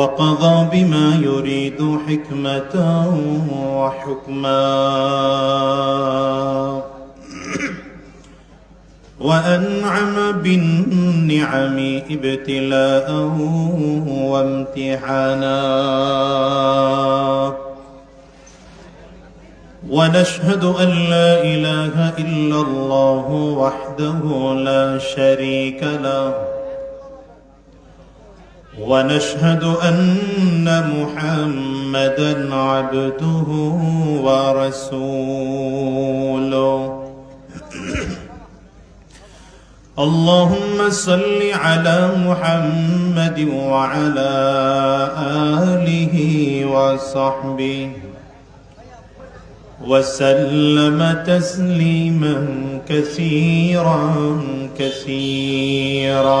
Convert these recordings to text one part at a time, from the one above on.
وقضى بما يريد حكمة وحكما. وأنعم بالنعم ابتلاء وامتحانا. ونشهد أن لا إله إلا الله وحده لا شريك له. ونشهد أن محمدا عبده ورسوله. اللهم صل على محمد وعلى آله وصحبه وسلم تسليما كثيرا كثيرا.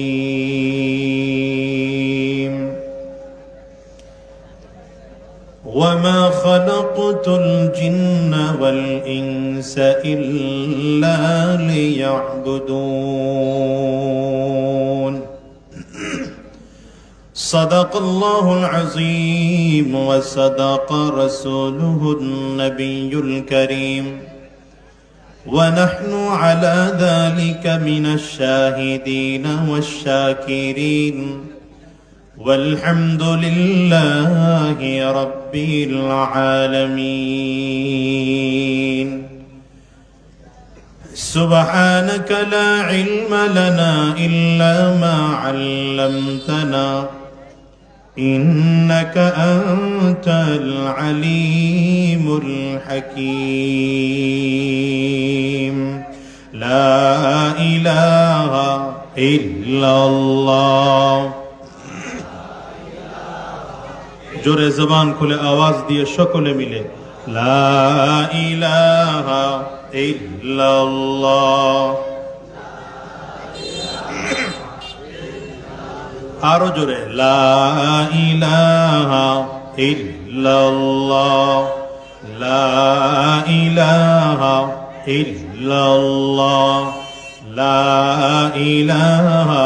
وما خلقت الجن والإنس إلا ليعبدون. صدق الله العظيم وصدق رسوله النبي الكريم. ونحن على ذلك من الشاهدين والشاكرين. والحمد لله رب العالمين. سبحانك لا علم لنا إلا ما علمتنا إنك أنت العليم الحكيم. لا إله إلا الله. জোরে জবান খুলে আওয়াজ দিয়ে সকলে মিলে, লা ইলাহা আরও জোরে, লা ইলাহা ইল্লাল্লাহ। লা ইলাহা লা ইলাহা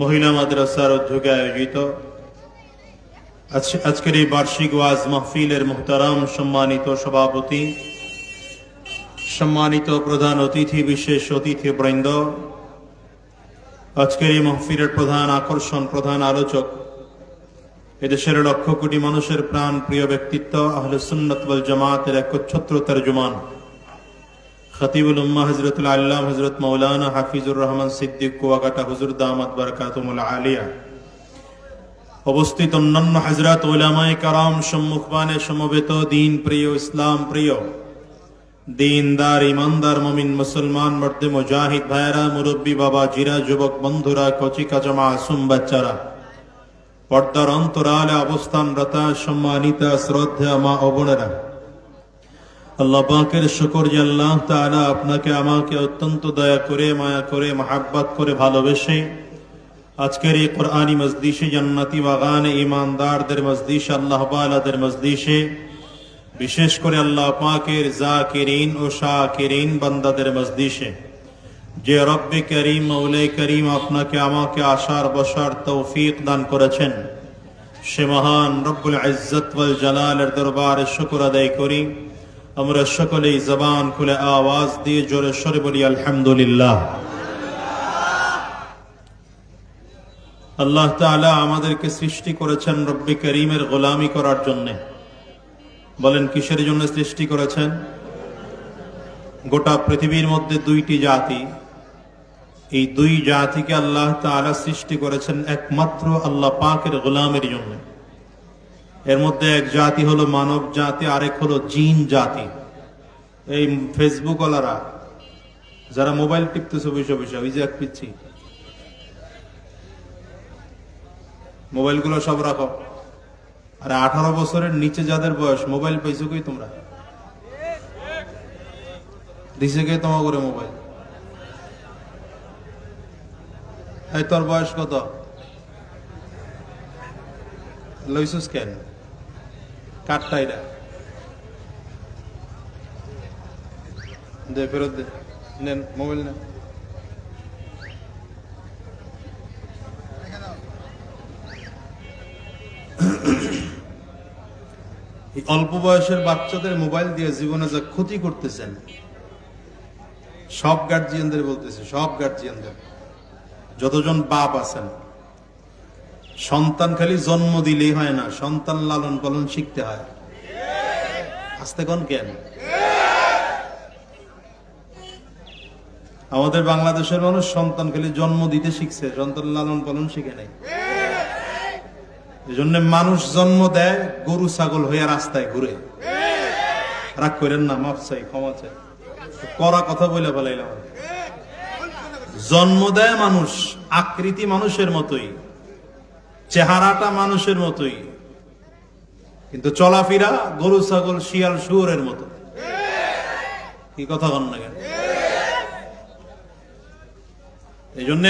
মহিলা মাদ্রাসার উদ্যোগে আয়োজিত। আজকের এই বার্ষিক ওয়াজ মাহফিলের মোহতারাম সম্মানিত সভাপতি, সম্মানিত প্রধান অতিথি, বিশেষ অতিথি বৃন্দ আজকের এই মাহফিলের প্রধান আকর্ষণ, প্রধান আলোচক, এদেশের লক্ষ কোটি মানুষের প্রাণ প্রিয় ব্যক্তিত্ব, আহলে সুন্নত জামাতের একচ্ছত্র তর্জমান। খতিবুল উম্মা হজরতুল আল্লাহ হজরত মৌলানা হাফিজুর রহমান সিদ্দিক কুয়াকাটা হুজুর দামাত বারকাতুমুল আলিয়া। অবস্থিত অন্যান্য হজরত ওলামায় কারাম সম্মুখবানে সমবেত দিন প্রিয় ইসলাম প্রিয়, দিনদার, ইমানদার, মমিন, মুসলমান, মর্দে মুজাহিদ ভাইরা মুরব্বী বাবা, জিরা, যুবক বন্ধুরা কচি কাজমা আসুম বাচ্চারা, পর্দার অন্তরালে অবস্থানরতা, সম্মানিতা শ্রদ্ধা মা ও বোনেরা। আল্লাহ পাকের শুকর যে আল্লাহ তাআলা আপনাকে আমাকে অত্যন্ত দয়া করে, মায়া করে, মাহাব্বাত করে ভালোবেসে আজকের এই কোরআনী মজদিসে জান্নাতি বাগানে ইমানদারদের মজদিস আল্লাহ বালাদের মজদিসে বিশেষ করে আল্লাহ পাকের জাকিরিন ও শাকিরিন বান্দাদের মজদিসে যে রব্বে করিম মৌলে করিম আপনাকে আমাকে আশার বসার তৌফিক দান করেছেন। সে মহান রব্বুল ইজ্জত জালালের দরবারে শুকর আদায় করি। আমরা সকলেই জবান খুলে আওয়াজ দিয়ে জোরে সরে বলি, আলহামদুলিল্লাহ। আল্লাহ তালা আমাদেরকে সৃষ্টি করেছেন রব্বি করিমের গোলামি করার জন্য। বলেন, কিসের জন্য সৃষ্টি করেছেন? গোটা পৃথিবীর মধ্যে দুইটি জাতি। এই দুই জাতিকে আল্লাহ তালা সৃষ্টি করেছেন একমাত্র আল্লাহ পাকের গোলামের জন্য। এর মধ্যে এক জাতি হলো মানব জাতি, আরেক হলো জিন জাতি। এই ফেসবুক ওয়ালারা যারা মোবাইল টিপতেছে বসে বসে ওই যে এক মোবাইলগুলো সব রাখো। আর আঠারো বছরের নিচে যাদের বয়স, মোবাইল পাইছো কই তোমরা? দিছে কে তোমার করে মোবাইল? তোর বয়স কত? লইছুস কেন? দে, ফেরত দে। নেন, মোবাইল নেন। অল্প বয়সের বাচ্চাদের মোবাইল দিয়ে জীবনে যা ক্ষতি করতেছেন, সব গার্জিয়ানদের বলতেছে, সব গার্জিয়ানদের যতজন বাপ আছেন সন্তান খালি জন্ম দিলেই হয় না, সন্তান লালন পালন শিখতে হয়। আসতে কোন কেন আমাদের বাংলাদেশের মানুষ সন্তান খালি জন্ম দিতে শিখছে, সন্তান লালন পালন শিখে নাই। এই জন্য মানুষ জন্ম দেয় গরু ছাগল হইয়া রাস্তায় ঘুরে। রাগ করেন না, মাফ চাই, ক্ষমা চাই। করা কথা বলে ফেলাইলাম। জন্ম দেয় মানুষ, আকৃতি মানুষের মতোই। চেহারাটা মানুষের মতোই। কিন্তু চলাফেরা গরু, ছাগল, শিয়াল, শুয়োরের মতো। কি কথা কন না কেন? এই জন্য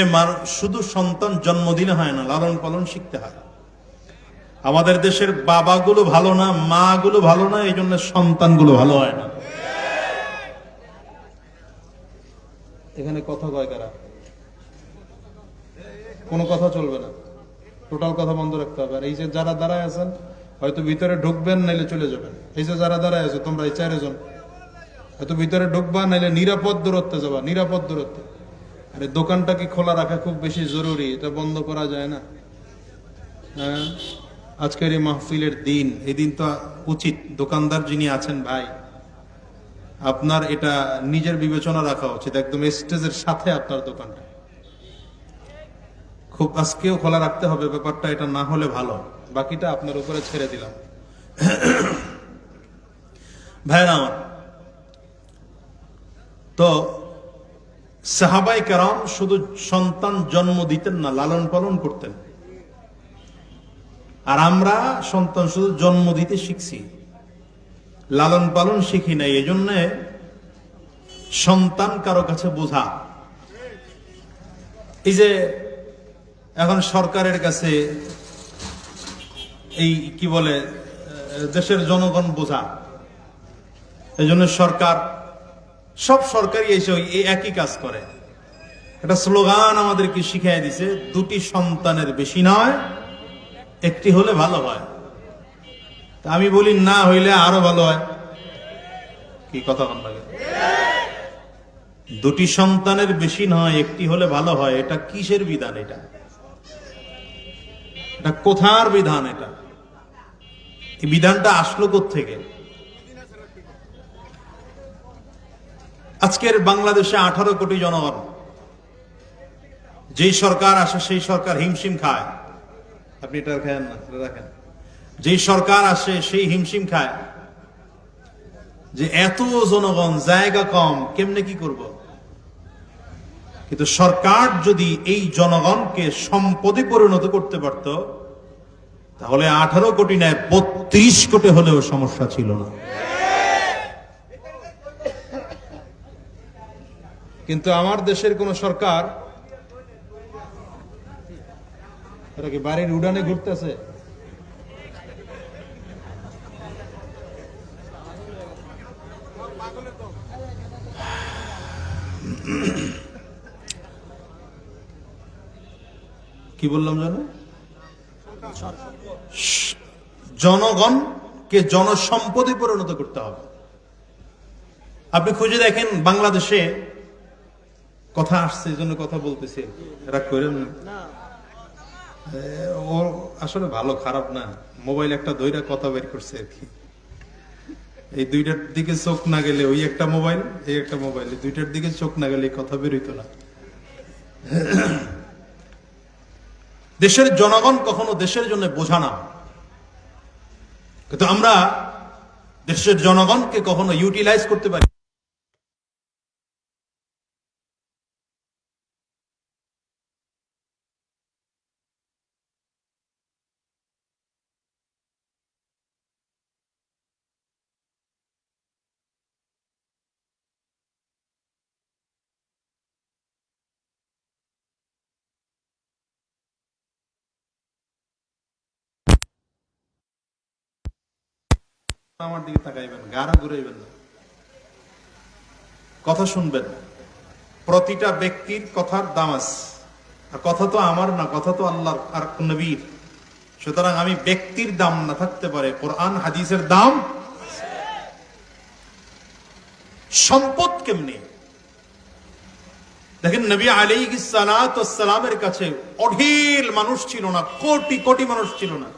শুধু সন্তান জন্ম দিলে হয় না, লালন পালন শিখতে হয়। আমাদের দেশের বাবাগুলো ভালো না মা গুলো ভালো না এই জন্য সন্তানগুলো ভালো হয় না। এখানে কথা কয় কারা? কোনো কথা চলবে না। টোটাল কথা বন্ধ রাখতে হবে। আর এই যে যারা দাঁড়ায় আছেন, হয়তো ভিতরে ঢুকবেন, নাইলে চলে যাবেন। এই যে যারা দাঁড়ায় আছো, তোমরা এই চারজন, হয়তো ভিতরে ঢুকবা, নাইলে নিরাপদ দূরত্বে যাবা, নিরাপদ দূরত্বে। আরে দোকানটা কি খোলা রাখা খুব বেশি জরুরি? এটা বন্ধ করা যায় না। হ্যাঁ? আজকের এই মাহফিলের দিন, এই দিন তো উচিত। দোকানদার যিনি আছেন ভাই, আপনার এটা নিজের বিবেচনা রাখা উচিত। একদম স্টেজের সাথে আপনার দোকানটা। খুব আজকেও খোলা রাখতে হবে, ব্যাপারটা এটা না হলে ভালো। বাকিটা আপনার উপরে ছেড়ে দিলাম। ভাইরা আমার, তো সাহাবাই কারাম শুধু সন্তান জন্ম দিতেন না, লালন পালন করতেন। আর আমরা সন্তান শুধু জন্ম দিতে শিখছি। লালন পালন শিখি নাই এই জন্য সন্তান কারও কাছে বোঝা। এই যে এখন সরকারের কাছে এই কি বলে, দেশের জনগণ বোঝা। এই জন্য সরকার, সব সরকারই এসে এই একই কাজ করে। একটা স্লোগান আমাদেরকে শিখিয়ে দিছে, দুটি সন্তানের বেশি নয়, একটি হলে ভালো হয়। আমি বলি, না হইলে আরও ভালো হয়। কি কথা কন লাগে দুটি সন্তানের বেশি নয়, একটি হলে ভালো হয়। এটা কিসের বিধান এটা? এটা কোথার বিধান এটা? এই বিধানটা আসলো থেকে আজকের বাংলাদেশে আঠারো কোটি জনগণ, যেই সরকার আসে সেই সরকার হিমশিম খায়। আপনি এটা খায়েন না? রাখেন যেই সরকার আসে সেই হিমশিম খায়। যে এত জনগণ, জায়গা কম, কেমনে কি করব? কিন্তু সরকার যদি এই জনগণকে সম্পদে পরিণত করতে পারত, তাহলে আঠারো কোটি নেয়, বত্রিশ কোটি হলেও সমস্যা ছিল না। কিন্তু আমার দেশের কোন সরকার কি বাড়ির উড়ানে ঘুরতেছে? কি বললাম জানো? জনগণকে জনসম্পদে পরিণত করতে হবে। আপনি খুঁজে দেখেন বাংলাদেশে কথা আসছে, এই জন্য কথা বলতেছে। রাগ করেন ও আসলে ভালো, খারাপ না। মোবাইল একটা দইরা কথা বের করছে আর কি। এই দুইটার দিকে চোখ না গেলে, ওই একটা মোবাইল, এই একটা মোবাইল দুইটার দিকে চোখ না গেলে কথা বেরোইতো না। দেশের জনগণ কখনো দেশের জন্য বোঝা না। কিন্তু আমরা দেশের জনগণকে কখনো ইউটিলাইজ করতে পারি আমার দিকে তাকাইবেন গাড়া ঘুরাইবেন না। কথা শুনবেন প্রতিটা ব্যক্তির কথার দাম আছে। আর কথা তো আমার না, কথা তো আল্লাহর আর নবীর। সুতরাং আমি ব্যক্তির দাম না থাকতে পারে, কোরআন, হাদিসের দাম সম্পদ কেমনি? দেখেন নবী আলী সালামের কাছে অঢেল মানুষ ছিল না, কোটি কোটি মানুষ ছিল না।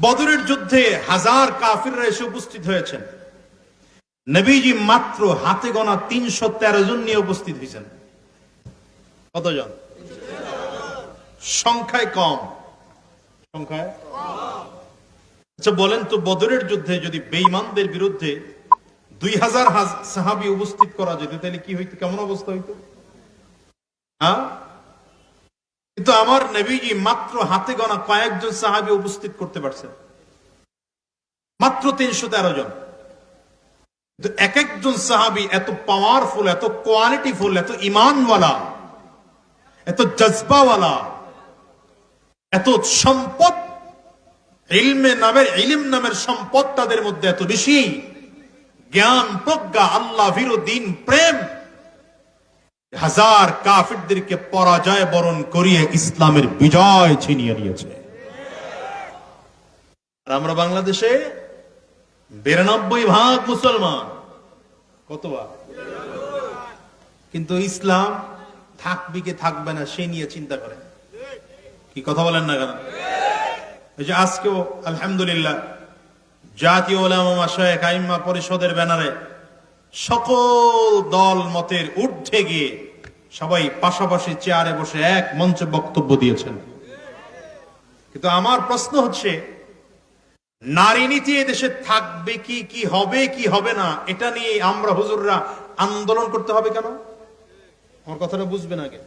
বদরের যুদ্ধে হাজার কাফিররা এসে উপস্থিত হয়েছেন। নবীজি মাত্র হাতে গোনা তিনশো তেরো জন নিয়ে উপস্থিত হয়েছেন। কতজন? সংখ্যায় কম। সংখ্যায়? আচ্ছা বলেন তো, বদরের যুদ্ধে যদি বেঈমানদের বিরুদ্ধে দুই হাজার হাজ- সাহাবি উপস্থিত করা যেত, তাহলে কি হইতো? কেমন অবস্থা হইতো? হ্যাঁ? কিন্তু আমার নবীজি মাত্র হাতে গোনা কয়েকজন সাহাবি উপস্থিত করতে পারছেন। মাত্র তিনশো তেরো জন। এক একজন সাহাবি এত পাওয়ারফুল এত কোয়ালিটিফুল এত ইমানওয়ালা, এত জজবাওয়ালা, এত সম্পদ, ইলমে নামের, ইলিম নামের সম্পদ তাদের মধ্যে এত বেশি। জ্ঞান, প্রজ্ঞা, আল্লাহ দিন, প্রেম হাজার কাফিরদেরকে পরাজয় বরণ করিয়ে ইসলামের বিজয় ছিনিয়ে নিয়েছে। আর আমরা বাংলাদেশে বিরানব্বই ভাগ মুসলমান। কত ভাগ কিন্তু ইসলাম থাকবে কি থাকবে না সে নিয়ে চিন্তা করেন। কি কথা বলেন না কেন? এই যে আজকেও আলহামদুলিল্লাহ জাতীয় ওলামা শেখ আইম্মা পরিষদের ব্যানারে সকল দল মতের ঊর্ধ্বে গিয়ে সবাই পাশাপাশি চেয়ারে বসে এক মঞ্চে বক্তব্য দিয়েছেন। কিন্তু আমার প্রশ্ন হচ্ছে, নারী নীতি দেশে থাকবে কি কি হবে কি হবে না, এটা নিয়ে আমরা হুজুররা আন্দোলন করতে হবে কেন? আমার কথাটা বুঝবেন আগে।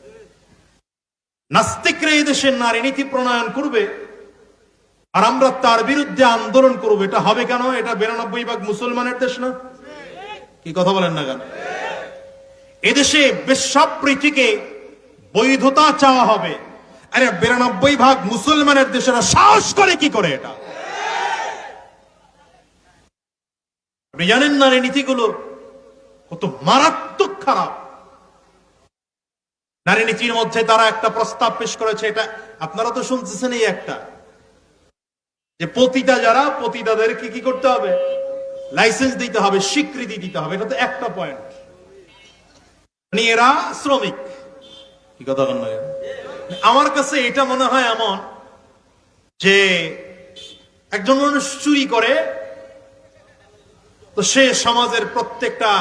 নাস্তিকরা এই দেশের নারী নীতি প্রণয়ন করবে আর আমরা তার বিরুদ্ধে আন্দোলন করব, এটা হবে কেন? এটা বিরানব্বই ভাগ মুসলমানের দেশ না? কি কথা বলেন না কেন? এদেশে বেশ্যাপ্রীতিকে বৈধতা চাওয়া হবে। আরে বিরানব্বই ভাগ মুসলমানের দেশেরা সাহস করে কি করে এটা? আপনি জানেন না এই নীতিগুলো? কত মারাত্মক খারাপ। নারী নীতির মধ্যে তারা একটা প্রস্তাব পেশ করেছে, এটা আপনারা তো শুনতেছেন এই একটা। যে পতিতা যারা পতিতাদের কি কি করতে হবে? লাইসেন্স দিতে হবে, স্বীকৃতি দিতে হবে, এটা তো একটা পয়েন্ট মানে এরা শ্রমিক। কি কথা আমার কাছে এটা মনে হয় এমন যে একজন মানুষ চুরি করে, তো সে সমাজের প্রত্যেকটা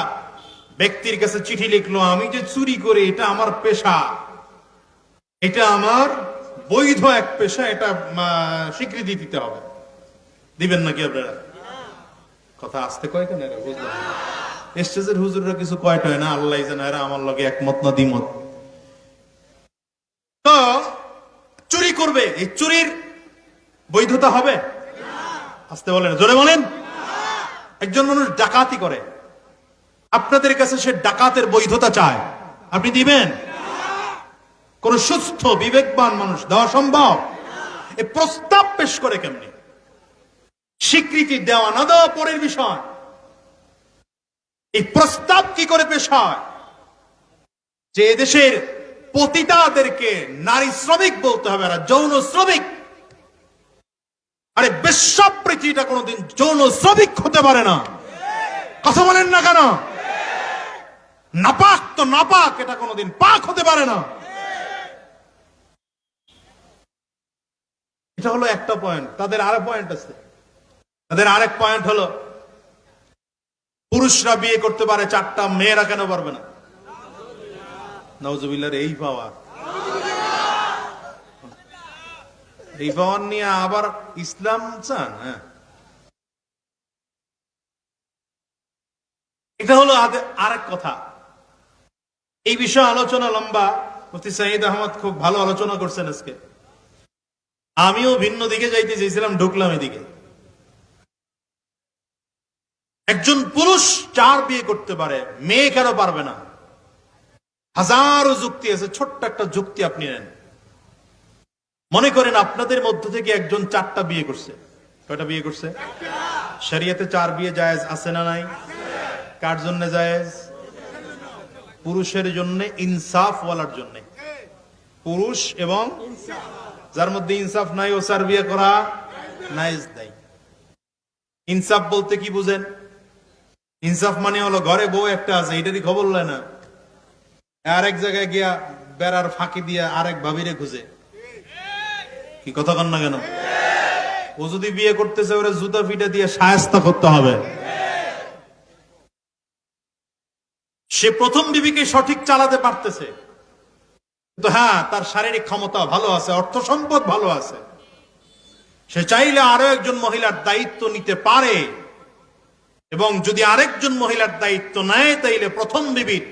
ব্যক্তির কাছে চিঠি লিখলো, আমি যে চুরি করি, এটা আমার পেশা। এটা আমার বৈধ এক পেশা, এটা স্বীকৃতি দিতে হবে। দিবেন নাকি আপনারা? কথা আসতে কয় কেন এরা স্টেজের হুজুররা কিছু কয়টা হয় না, আল্লাহ জানে এরা আমার লগে একমত না দ্বিমত। তো, চুরি করবে। এই চুরির বৈধতা হবে? আসতে বলেন, জোরে বলেন। একজন মানুষ ডাকাতি করে। আপনাদের কাছে সে ডাকাতের বৈধতা চায়। আপনি দিবেন? কোন সুস্থ, বিবেকবান মানুষ দেওয়া সম্ভব? এ প্রস্তাব পেশ করে কেমনি? স্বীকৃতি দেওয়া না দেওয়া পরের বিষয়। এই প্রস্তাব কি করে পেশ হয়? যে এদেশের পতিতাদেরকে নারী শ্রমিক বলতে হবে আর যৌন শ্রমিক। আরে বেশ্যাপ্রীতিটা কোনোদিন যৌন শ্রমিক হতে পারে না। কথা বলেন না কেন? নাপাক তো নাপাক, এটা কোনোদিন পাক হতে পারে না। এটা হলো একটা পয়েন্ট তাদের আরও পয়েন্ট আছে। তাদের আরেক পয়েন্ট হলো, পুরুষরা বিয়ে করতে পারে চারটা, মেয়েরা কেন পারবে না? নওজুবিল্লার এই পাওয়ার এই পাওয়ার নিয়ে আবার ইসলাম চান হ্যাঁ। এটা হলো আরেক কথা। এই বিষয়ে আলোচনা লম্বা। মুফতি সাইদ আহমদ খুব ভালো আলোচনা করছেন আজকে। আমিও ভিন্ন দিকে যাইতে চেয়েছিলাম ঢুকলাম এদিকে। একজন পুরুষ চার বিয়ে করতে পারে, মেয়ে কেন পারবে না? হাজারো যুক্তি আছে, ছোট্ট একটা যুক্তি আপনি নেন। মনে করেন আপনাদের মধ্য থেকে একজন চারটা বিয়ে করছে। কয়টা বিয়ে করছে? শরিয়াতে চার বিয়ে জায়েজ আছে না নাই? কার জন্য জায়েজ? পুরুষের জন্য ইনসাফ ওয়ালার জন্য। পুরুষ এবং যার মধ্যে ইনসাফ নাই, ও চার বিয়ে করা নাইজ দেয় ইনসাফ বলতে কি বুঝেন? ইনসাফ মানে হলো ঘরে বউ একটা আছে, এটারই খবর লয় না। আর এক জায়গায় গিয়া বেড়ার ফাঁকি দিয়া আরেক ভাবিরে খুঁজে। কি কথা কন না কেন? ও যদি বিয়ে করতেছে, ওরা জুতা ফিটা দিয়ে সায়স্তা করতে হবে। সে প্রথম বিবিকে সঠিক চালাতে পারতেছে। কিন্তু হ্যাঁ তার শারীরিক ক্ষমতা ভালো আছে, অর্থ সম্পদ ভালো আছে। সে চাইলে আরও একজন মহিলার দায়িত্ব নিতে পারে। এবং যদি আরেকজন মহিলার দায়িত্ব নেয়, তাইলে প্রথম বিবির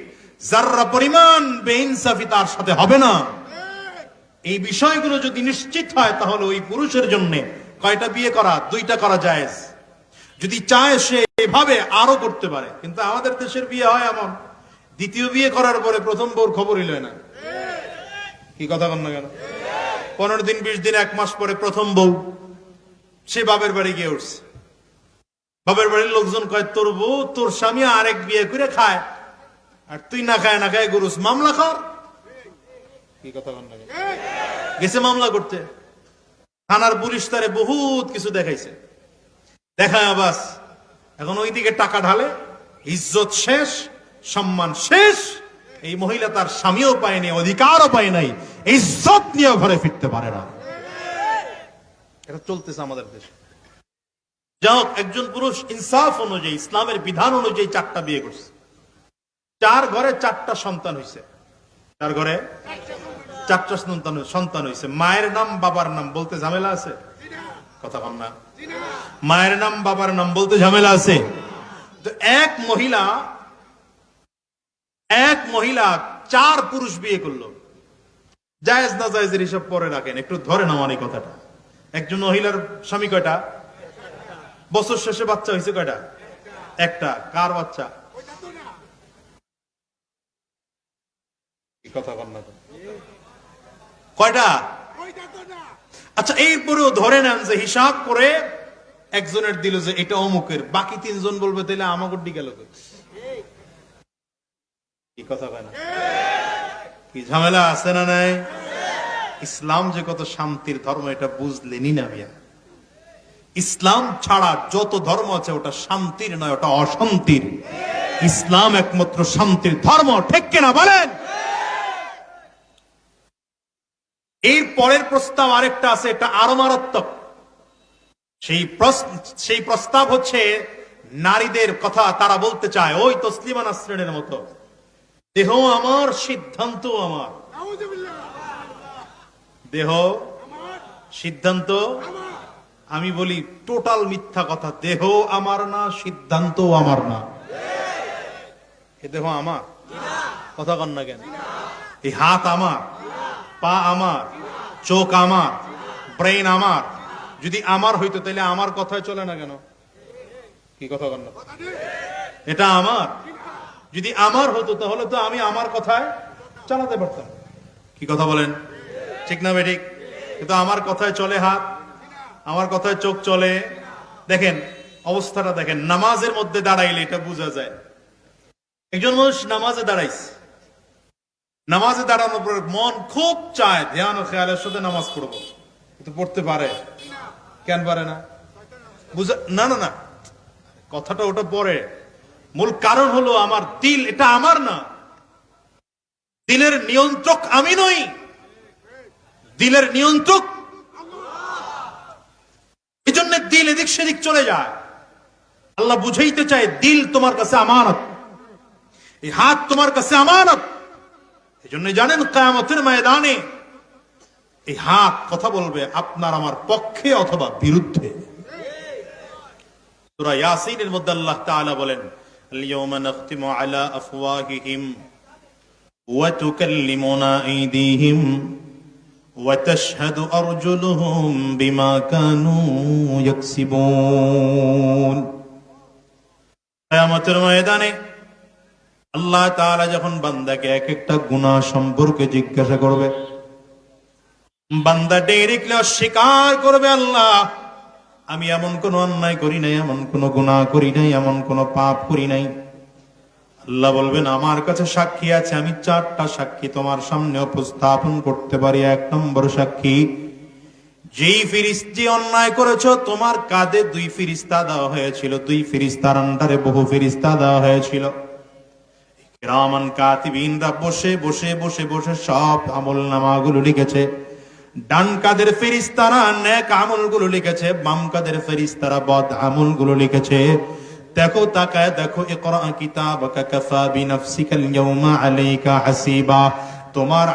যার্রা পরিমাণ বেইনসাফি তার সাথে হবে না। এই বিষয়গুলো যদি নিশ্চিত হয়, তাহলে ওই পুরুষের জন্য কয়টা বিয়ে করা, দুইটা করা যায় যদি চায় সে এভাবে আরও করতে পারে, কিন্তু আমাদের দেশের বিয়ে হয় এমন। দ্বিতীয় বিয়ে করার পরে প্রথম বউর খবরই লয় না। কি কথা কন না কেন? পনেরো দিন, বিশ দিন, এক মাস পরে প্রথম বউ, সে বাপের বাড়ি গিয়ে উঠছে। বাপের বাড়ির লোকজন কয়, তোর বউ, তোর স্বামী আরেক বিয়ে করে খায়। আর তুই না খায় না খায় গুরুস। মামলা কর? গেছে মামলা করতে। থানার পুলিশ তারে বহুত কিছু দেখাইছে। দেখায় বাস এখন ওইদিকে টাকা ঢালে, ইজ্জত শেষ, সম্মান শেষ। এই মহিলা তার স্বামীও পায়নি অধিকারও পায় নাই। ইজ্জত নিয়ে ঘরে ফিরতে পারে না। এটা চলতেছে আমাদের দেশে। যা একজন পুরুষ ইনসাফ অনুযায়ী, ইসলামের বিধান অনুযায়ী চারটা বিয়ে করছে। চার ঘরে চারটা সন্তান হয়েছে চার ঘরে চারটা সন্তান সন্তান হয়েছে মায়ের নাম, বাবার নাম বলতে ঝামেলা আছে? কথা বল না। মায়ের নাম, বাবার নাম বলতে ঝামেলা আছে? তো এক মহিলা এক মহিলা চার পুরুষ বিয়ে করল। জায়েজ না জায়েজের হিসাব পরে রাখেন। একটু ধরে নামান এই কথাটা। একজন মহিলার স্বামী কয়টা? বছর শেষে বাচ্চা হয়েছে কয়টা? একটা। কার বাচ্চা? কথা কয়টা? আচ্ছা এরপরেও ধরে নেন যে হিসাব করে একজনের দিল যে এটা অমুকের। বাকি তিনজন বলবে তাহলে আমাকে গেল কি কথা কয় না। কি ঝামেলা আছে না নাই? ইসলাম যে কত শান্তির ধর্ম এটা বুঝলেনি না মিয়া। ইসলাম ছাড়া যত ধর্ম আছে, ওটা শান্তির নয়, ওটা অশান্তির। ইসলাম একমাত্র শান্তির ধর্ম, ঠিক কিনা বলেন? এর পরের প্রস্তাব আরেকটা আছে, এটা আরও মারাত্মক। সেই সেই প্রস্তাব হচ্ছে, নারীদের কথা তারা বলতে চায়, ওই তসলিমা নাসরিনের মতো। দেহ আমার, সিদ্ধান্ত আমার। দেহ, সিদ্ধান্ত আমি বলি টোটাল মিথ্যা কথা, দেহ আমার না সিদ্ধান্ত আমার না। এ দেহ আমার? কথা কন না কেন? এই হাত আমার, পা আমার, চোখ আমার ব্রেন আমার। যদি আমার হইতো, তাহলে আমার কথায় চলে না কেন? কি কথা কন এটা আমার? যদি আমার হতো, তাহলে তো আমি আমার কথায় চালাতে পারতাম। কি কথা বলেন? ঠিক না বেঠিক? কিন্তু আমার কথায় চলে হাত আমার কথায় চোখ চলে। দেখেন, অবস্থাটা দেখেন, নামাজের মধ্যে দাঁড়াইলে এটা বোঝা যায়। একজন মানুষ নামাজে দাঁড়াইছে। নামাজে দাঁড়ানোর পর মন খুব চায়, ধ্যান ও খেয়ালের সাথে নামাজ পড়ব। কিন্তু পড়তে পারে। কেন পারে না? বুঝা, না না না। কথাটা ওটা পরে। মূল কারণ হলো আমার দিল এটা আমার না। দিলের নিয়ন্ত্রক আমি নই। দিলের নিয়ন্ত্রক করে দিল, এদিক সেদিক চলে যায়। আল্লাহ বুঝাইতে চায়, দিল তোমার কাছে আমানত। এই হাত তোমার কাছে আমানত। এই জন্য জানেন, কায়ামতের ময়দানে এই হাত কথা বলবে আপনার আমার পক্ষে অথবা বিরুদ্ধে। সুরা ইয়াসিনের মধ্যে আল্লাহ তাআলা বলেন আল-ইয়াওমা নাখতিমু আলা আফওয়াহিহিম ওয়া তুকাল্লিমুনা আইদিহিম। وتشهد أرجلهم بما كانوا يكسبون কিয়ামতের ময়দানে আল্লাহ তাআলা যখন বান্দাকে এক একটা গুনাহ সম্পর্কে জিজ্ঞাসা করবে বান্দা ডেরিকলে অস্বীকার করবে আল্লাহ আমি এমন কোন অন্যায় করি নাই এমন কোন গুনাহ করি নাই এমন কোন পাপ করি নাই আল্লাহ বলবেন, আমার কাছে সাক্ষী আছে, আমি চারটা সাক্ষী তোমার সামনে উপস্থাপন করতে পারি। এক নম্বর সাক্ষী, যেই ফিরিস যে অন্যায় করেছ, তোমার কাঁধে দুই ফিরিস্তা দেওয়া হয়েছিল। দুই ফিরিস্তার আন্ডারে বহু ফিরিস্তা দেওয়া হয়েছিল। রামান কাতিবিনরা বসে বসে বসে বসে সব আমল নামাগুলো লিখেছে। ডান কাদের ফেরিস্তারা নেক আমলগুলো লিখেছে, বাম কাদের ফেরিস্তারা বদ আমলগুলো লিখেছে। দেখো তাকায় দেখো ইকরা কিতাবাকা কাফা বিনাফসিকাল ইয়াউমা আলাইকা হাসিবা তোমার